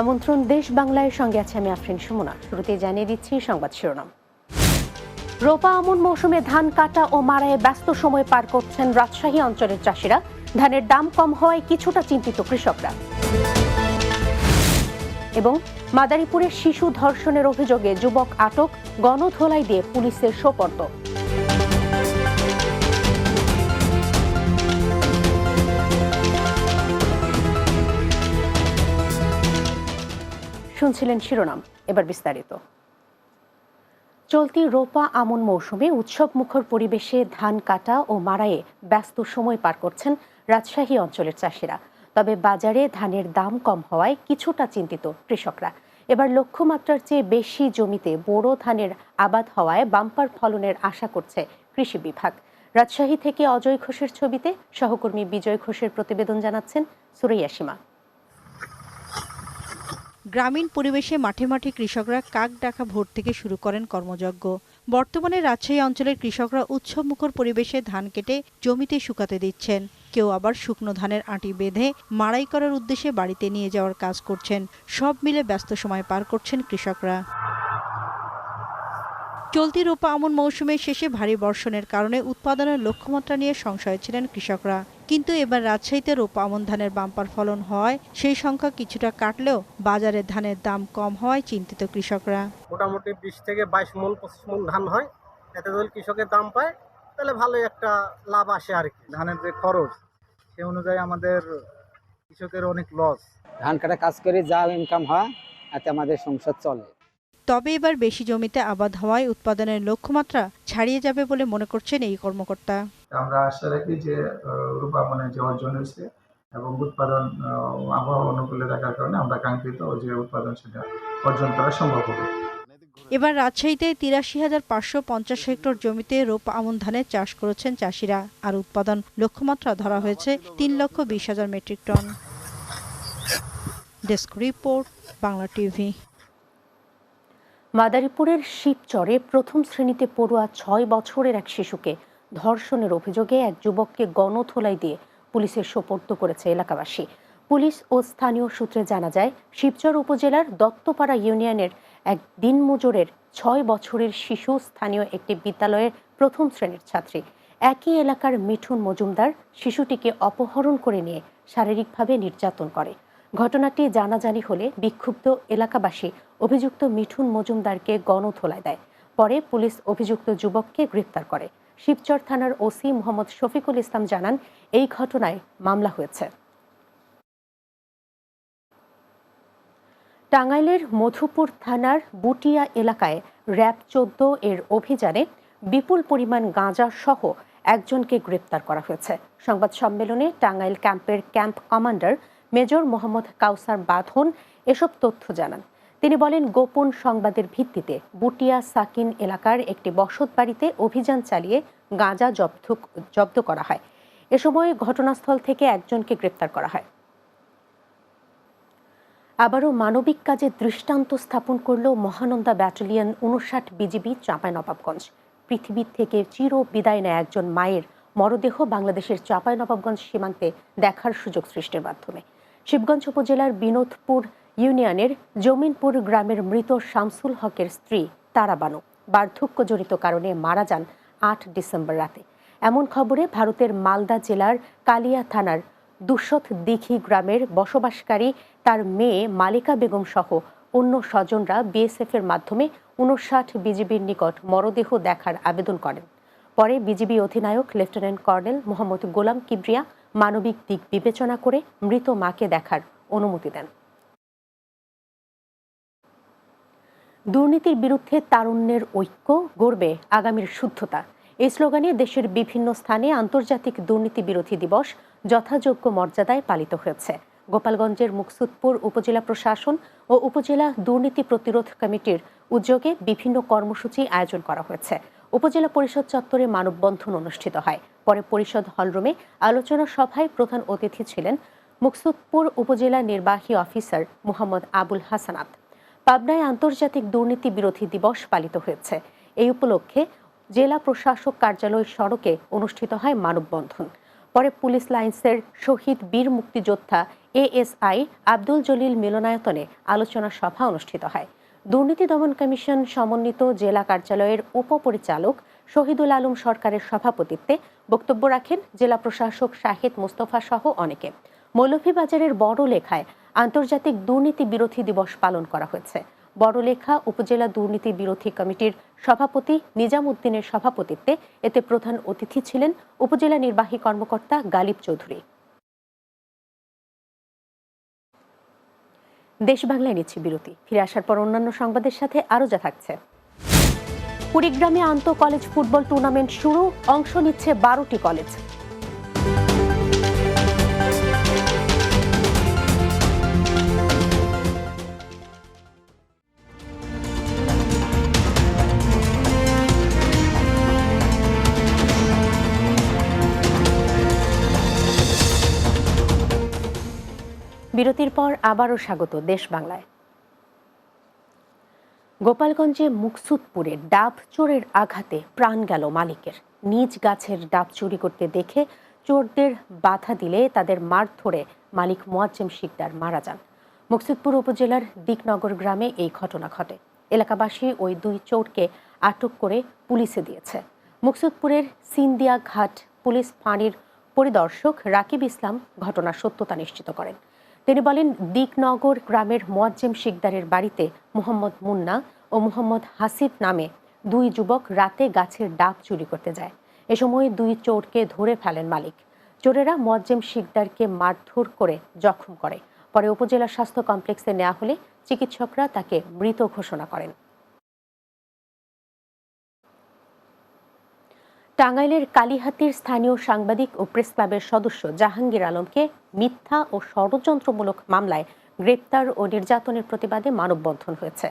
আমন্ত্রণ দেশ বাংলায় সঙ্গে আছে আমি আফরিন সুমনা। শুরুতে জানিয়ে দিচ্ছি সংবাদ শিরোনাম। রোপা আমন মৌসুমে ধান কাটা ও মারায় ব্যস্ত সময় পার করছেন রাজশাহী অঞ্চলের চাষিরা। ধানের দাম কম হওয়ায় কিছুটা চিন্তিত কৃষকরা। এবং মাদারীপুরের শিশু ধর্ষণের অভিযোগে যুবক আটক, গণধোলাই দিয়ে পুলিশের সোপর্দ। শুনছিলেন শিরোনাম। এবার বিস্তারিত। চলতি রোপা আমন মৌসুমে উৎসব মুখর পরিবেশে ধান কাটা ও মারাইয়ে ব্যস্ত সময় পার করছেন রাজশাহী অঞ্চলের চাষিরা। তবে বাজারে ধানের দাম কম হওয়ায় কিছুটা চিন্তিত কৃষকরা। এবার লক্ষ্যমাত্রার চেয়ে বেশি জমিতে বোরো ধানের আবাদ হওয়ায় বাম্পার ফলনের আশা করছে কৃষি বিভাগ। রাজশাহী থেকে অজয় ঘোষের ছবিতে সহকর্মী বিজয় ঘোষের প্রতিবেদন জানাচ্ছেন সুরাইয়া সীমা। গ্রামীণ পরিবেশে মাঠে মাঠে কৃষকরা কাক ডাকা ভোর থেকে শুরু করেন কর্মযজ্ঞ। বর্তমানে রাজশাহী অঞ্চলের কৃষকরা উৎসবমুখর পরিবেশে ধান কেটে জমিতে শুকাতে দিচ্ছেন। কেউ আবার শুকনো ধানের আঁটি বেঁধে মাড়াই করার উদ্দেশ্যে বাড়িতে নিয়ে যাওয়ার কাজ করছেন। সব মিলে ব্যস্ত সময় পার করছেন কৃষকরা। চলতি রোপা আমন মৌসুমের শেষে ভারী বর্ষণের কারণে উৎপাদনের লক্ষ্যমাত্রা নিয়ে সংশয়ে ছিলেন কৃষকরা। কিন্তু এবার রাজশাহীতে রোপা আমন ধানের বাম্পার ফলন হয় সেই সংখ্যা কিছুটা কাটলেও বাজারে ধানের দাম কম হওয়ায় চিন্তিত কৃষকরা। মোটামুটি বিশ থেকে বাইশ মন পঁচিশ মন ধান হয়। এতে যদি কৃষকের দাম পায় তাহলে ভালোই একটা লাভ আসে আর কি। ধানের যে খরচ সে অনুযায়ী আমাদের কৃষকের অনেক লস। ধান কাটা কাজ করে যা ইনকাম হয় এতে আমাদের সংসার চলে। তবে এবার বেশি জমিতে আবাদ হওয়ায় উৎপাদনের লক্ষ্যমাত্রা ছাড়িয়ে যাবে বলে মনে করছেন এই কর্মকর্তা। আমরা আশা রাখি যে রূপা মানে যে অর্জন হয়েছে এবং উৎপাদন আবহাওয়া অনুকূলে থাকার কারণে আমরা কাঙ্ক্ষিত যে উৎপাদন সেটা অর্জন করা সম্ভব হবে। এবার রাজশাহীতে তিরাশি হাজার পাঁচশো পঞ্চাশ হেক্টর জমিতে রোপ আমন ধানের চাষ করেছেন চাষিরা। আর উৎপাদন লক্ষ্যমাত্রা ধরা হয়েছে তিন লক্ষ বিশ হাজার metric ton. Desk report Bangla TV. মাদারীপুরের শিবচরে প্রথম শ্রেণীতে পড়ুয়া ছয় বছরের এক শিশুকে ধর্ষণের অভিযোগে এক যুবককে গণধোলাই দিয়ে পুলিশের সোপর্দ করেছে এলাকাবাসী। পুলিশ ও স্থানীয় সূত্রে জানা যায়, শিবচর উপজেলার দত্তপাড়া ইউনিয়নের এক দিনমজুরের ছয় বছরের শিশু স্থানীয় একটি বিদ্যালয়ের প্রথম শ্রেণির ছাত্রী। একই এলাকার মিঠুন মজুমদার শিশুটিকে অপহরণ করে নিয়ে শারীরিকভাবে নির্যাতন করে। ঘটনাটি জানাজানি হলে বিক্ষুব্ধ এলাকাবাসী অভিযুক্ত মিঠুন মজুমদারকে গণধোলায় দেয়। পরে পুলিশ অভিযুক্ত যুবককে গ্রেপ্তার করে। শিবচর থানার ওসি মোহাম্মদ শফিকুল ইসলাম জানান, এই ঘটনায় মামলা হয়েছে। টাঙ্গাইলের মধুপুর থানার বুটিয়া এলাকায় র্যাব চোদ্দ এর অভিযানে বিপুল পরিমাণ গাঁজা সহ একজনকে গ্রেপ্তার করা হয়েছে। সংবাদ সম্মেলনে টাঙ্গাইল ক্যাম্পের camp commander major Mohammad Kawsar Badhon এসব তথ্য জানান। তিনি বলেন, গোপন সংবাদের ভিত্তিতে বুটিয়া সাকিন এলাকার একটি বসত বাড়িতে অভিযান চালিয়ে গাঁজা জব্দ জব্দ করা হয়। এ সময় ঘটনাস্থল থেকে একজনকে গ্রেপ্তার করা হয়। আবারও মানবিক কাজে দৃষ্টান্ত স্থাপন করল মহানন্দা ব্যাটালিয়ন উনষাট বিজিবি চাঁপাইনবাবগঞ্জ। পৃথিবীর থেকে চির বিদায় নেয় একজন মায়ের মরদেহ বাংলাদেশের চাঁপাইনবাবগঞ্জ সীমান্তে দেখার সুযোগ সৃষ্টির মাধ্যমে। শিবগঞ্জ উপজেলার বিনোদপুর ইউনিয়নের জমিনপুর গ্রামের মৃত শামসুল হকের স্ত্রী তারা বানু। বার্ধক্যজনিত কারণে মারা যান আট ডিসেম্বর রাতে। এমন খবরে ভারতের মালদা জেলার কালিয়া থানার দুশত দিঘি গ্রামের বসবাসকারী তার মেয়ে মালিকা বেগম সহ অন্য স্বজনরা বিএসএফ এর মাধ্যমে উনষাট বিজিবির নিকট মরদেহ দেখার আবেদন করেন। পরে বিজিবি অধিনায়ক লেফটেন্যান্ট কর্নেল মোহাম্মদ গোলাম কিবরিয়া মানবিক দিক বিবেচনা করে মৃত মাকে দেখার অনুমতি দেন। দুর্নীতির বিরুদ্ধে তারুণ্যের ঐক্য গড়বে আগামীর শুদ্ধতা। এই স্লোগানে দেশের বিভিন্ন স্থানে আন্তর্জাতিক দুর্নীতি বিরোধী দিবস যথাযোগ্য মর্যাদায় পালিত হয়েছে। গোপালগঞ্জের মুকসুদপুর উপজেলা প্রশাসন ও উপজেলা দুর্নীতি প্রতিরোধ কমিটির উদ্যোগে বিভিন্ন কর্মসূচি আয়োজন করা হয়েছে। উপজেলা পরিষদ চত্বরে মানববন্ধন অনুষ্ঠিত হয়। পরে পরিষদ হলরুমে আলোচনা সভায় প্রধান অতিথি ছিলেন মুকসুদপুর উপজেলা নির্বাহী অফিসার মোহাম্মদ আবুল হাসানাত। পাবনায় আন্তর্জাতিক দুর্নীতি বিরোধী দিবস পালিত হয়েছে। এই উপলক্ষে জেলা প্রশাসক কার্যালয় সড়কে অনুষ্ঠিত হয় মানববন্ধন। পরে পুলিশ লাইন্সের শহীদ বীর মুক্তিযোদ্ধা এএসআই আব্দুল জলিল মিলনায়তনে আলোচনা সভা অনুষ্ঠিত হয়। দুর্নীতি দমন কমিশন সমন্বিত জেলা কার্যালয়ের উপপরিচালক শহীদুল আলম সরকারের সভাপতিত্বে বক্তব্য রাখেন জেলা প্রশাসক শাহেদ মোস্তফা সহ অনেকে। মৌলভীবাজারের বড় লেখায় আন্তর্জাতিক দুর্নীতি বিরোধী দিবস পালন করা হয়েছে। বড়লেখা উপজেলা দুর্নীতি বিরোধী কমিটির সভাপতি নিজাম উদ্দিনের সভাপতিত্বে এতে প্রধান অতিথি ছিলেন উপজেলা নির্বাহী কর্মকর্তা গালিব চৌধুরী। দেশ বাংলায় নিচ্ছে বিরতি। ফিরে আসার পর অন্যান্য সংবাদের সাথে আরও যা থাকছে। কুড়িগ্রামে আন্ত কলেজ ফুটবল টুর্নামেন্ট শুরু, অংশ নিচ্ছে বারোটি কলেজ। বিরতির পর আবারও স্বাগত দেশ বাংলায় গোপালগঞ্জে মুকসুদপুরে ডাব চোরের আঘাতে প্রাণ গেল মালিকের। নিজ গাছের ডাব চুরি করতে দেখে চোরদের বাধা দিলে তাদের মার ধরে মালিক মোয়াজ্জেম শিকদার মারা যান। মুকসুদপুর উপজেলার দিকনগর গ্রামে এই ঘটনা ঘটে। এলাকাবাসী ওই দুই চোরকে আটক করে পুলিশে দিয়েছে। মুকসুদপুরের সিন্দিয়া ঘাট পুলিশ ফাঁড়ির পরিদর্শক রাকিব ইসলাম ঘটনার সত্যতা নিশ্চিত করেন। তিনি বলেন, দিকনগর গ্রামের মোয়াজ্জেম শিকদারের বাড়িতে মোহাম্মদ মুন্না ও মোহাম্মদ হাসিফ নামে দুই যুবক রাতে গাছের ডাব চুরি করতে যায়। এ সময় দুই চোরকে ধরে ফেলেন মালিক। চোরেরা মোয়াজ্জেম শিকদারকে মারধর করে জখম করে। পরে উপজেলা স্বাস্থ্য কমপ্লেক্সে নেওয়া হলে চিকিৎসকরা তাকে মৃত ঘোষণা করেন। টাঙ্গাইলের কালীহাতির স্থানীয় সাংবাদিক ও প্রেস ক্লাবের সদস্য জাহাঙ্গীর আলমকে মিথ্যা ও ষড়যন্ত্রমূলক মামলায় গ্রেপ্তার ও নির্যাতনের প্রতিবাদে মানববন্ধন হয়েছে।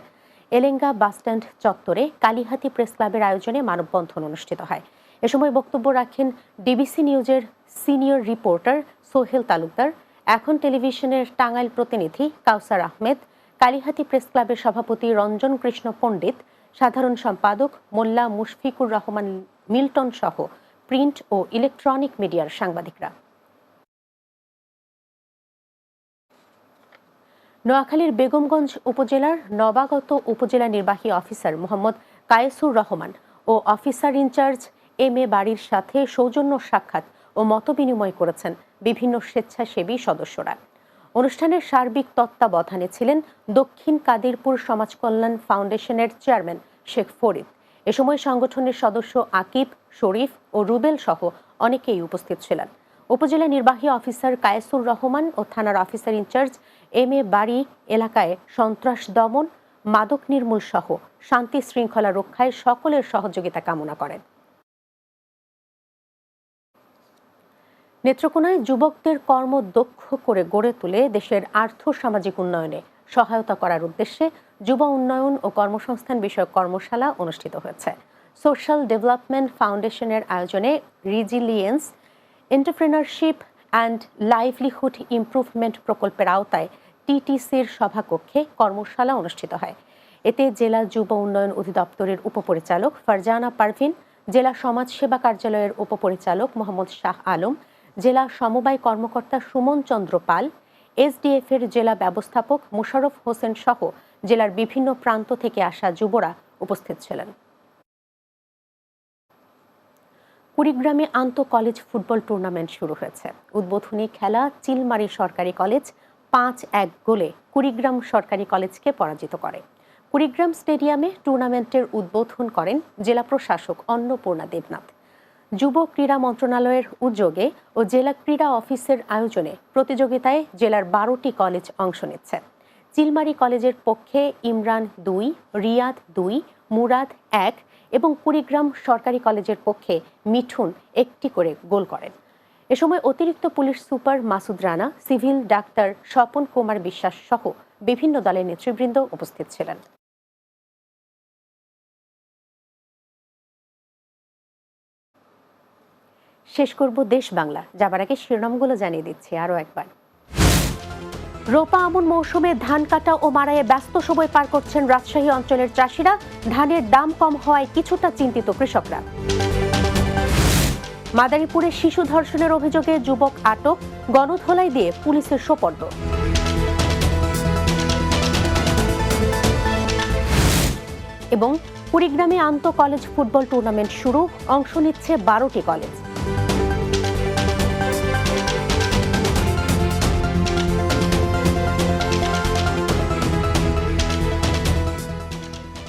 এলেঙ্গা বাসস্ট্যান্ড চত্বরে কালীহাতি প্রেস ক্লাবের আয়োজনে মানববন্ধন অনুষ্ঠিত হয়। এ সময় বক্তব্য রাখেন ডিবিসি নিউজের সিনিয়র রিপোর্টার সোহেল তালুকদার। এখন টেলিভিশনের টাঙ্গাইল প্রতিনিধি কাউসার আহমেদ। কালীহাতি প্রেস ক্লাবের সভাপতি রঞ্জন কৃষ্ণ পণ্ডিত। সাধারণ সম্পাদক মোল্লা মুশফিকুর রহমান মিল্টন সহ প্রিন্ট ও ইলেকট্রনিক মিডিয়ার সাংবাদিকরা। নোয়াখালীর বেগমগঞ্জ উপজেলার নবাগত উপজেলা নির্বাহী officer Mohammad Kayesur Rahman O officer in charge M A বাড়ির সাথে সৌজন্য সাক্ষাৎ ও মতবিনিময় করেছেন বিভিন্ন স্বেচ্ছাসেবী সদস্যরা। অনুষ্ঠানের সার্বিক তত্ত্বাবধানে ছিলেন দক্ষিণ কাদিরপুর সমাজ কল্যাণ ফাউন্ডেশনের চেয়ারম্যান শেখ ফরিদ। এ সময় সংগঠনের সদস্য আকিব, শরীফ ও রুবেল সহ অনেকেই উপস্থিত ছিলেন। উপজেলা নির্বাহী অফিসার কায়েসুর রহমান ও থানার অফিসার ইনচার্জ এম এ বাড়ি এলাকায় সন্ত্রাস দমন, মাদক নির্মূল সহ শান্তি শৃঙ্খলা রক্ষায় সকলের সহযোগিতা কামনা করেন। নেত্রকোনায় যুবকদের কর্ম দক্ষ করে গড়ে তুলে দেশের আর্থ সামাজিক উন্নয়নে সহায়তা করার উদ্দেশ্যে যুব উন্নয়ন ও কর্মসংস্থান বিষয়ক কর্মশালা অনুষ্ঠিত হয়েছে। সোশ্যাল ডেভেলপমেন্ট ফাউন্ডেশনের আয়োজনে resilience, entrepreneurship and livelihood improvement প্রকল্পের আওতায় টিটিসির সভাকক্ষে কর্মশালা অনুষ্ঠিত হয়। এতে জেলা যুব উন্নয়ন অধিদপ্তরের উপপরিচালক ফারজানা পারভিন, জেলা সমাজ সেবা কার্যালয়ের উপপরিচালক মোহাম্মদ শাহ আলম, জেলা সমবায় কর্মকর্তা সুমন চন্দ্র পাল এসডিএফ এর জেলা ব্যবস্থাপক মুশারফ হোসেন সহ জেলার বিভিন্ন প্রান্ত থেকে আসা যুবরা উপস্থিত ছিলেন। কুড়িগ্রামে আন্ত কলেজ ফুটবল টুর্নামেন্ট শুরু হয়েছে। উদ্বোধনী খেলা চিলমারি সরকারি কলেজ পাঁচ এক গোলে কুড়িগ্রাম সরকারি কলেজকে পরাজিত করে। কুড়িগ্রাম স্টেডিয়ামে টুর্নামেন্টের উদ্বোধন করেন জেলা প্রশাসক অন্নপূর্ণা দেবনাথ। যুব ক্রীড়া মন্ত্রণালয়ের উদ্যোগে ও জেলা ক্রীড়া অফিসের আয়োজনে প্রতিযোগিতায় জেলার বারোটি কলেজ অংশ নিচ্ছে। চিলমারি কলেজের পক্ষে ইমরান দুই, রিয়াদ দুই, মুরাদ এক এবং কুড়িগ্রাম সরকারি কলেজের পক্ষে মিঠুন একটি করে গোল করেন। এ সময় অতিরিক্ত police super Masud Rana, civil doctor Swapan Kumar Biswas সহ বিভিন্ন দলের নেতৃবৃন্দ উপস্থিত ছিলেন। শেষ করব দেশ বাংলা। যাবার আগে শিরোনামগুলো জানিয়ে দিচ্ছি আরও একবার। রোপা আমন মৌসুমে ধান কাটা ও মারাইয়ে ব্যস্ত সময় পার করছেন রাজশাহী অঞ্চলের চাষিরা। ধানের দাম কম হওয়ায় কিছুটা চিন্তিত কৃষকরা। মাদারীপুরে শিশু ধর্ষণের অভিযোগে যুবক আটক, গণধোলাই দিয়ে পুলিশের সোপর্দ। এবং কুড়িগ্রামে আন্ত কলেজ ফুটবল টুর্নামেন্ট শুরু, অংশ নিচ্ছে বারোটি কলেজ।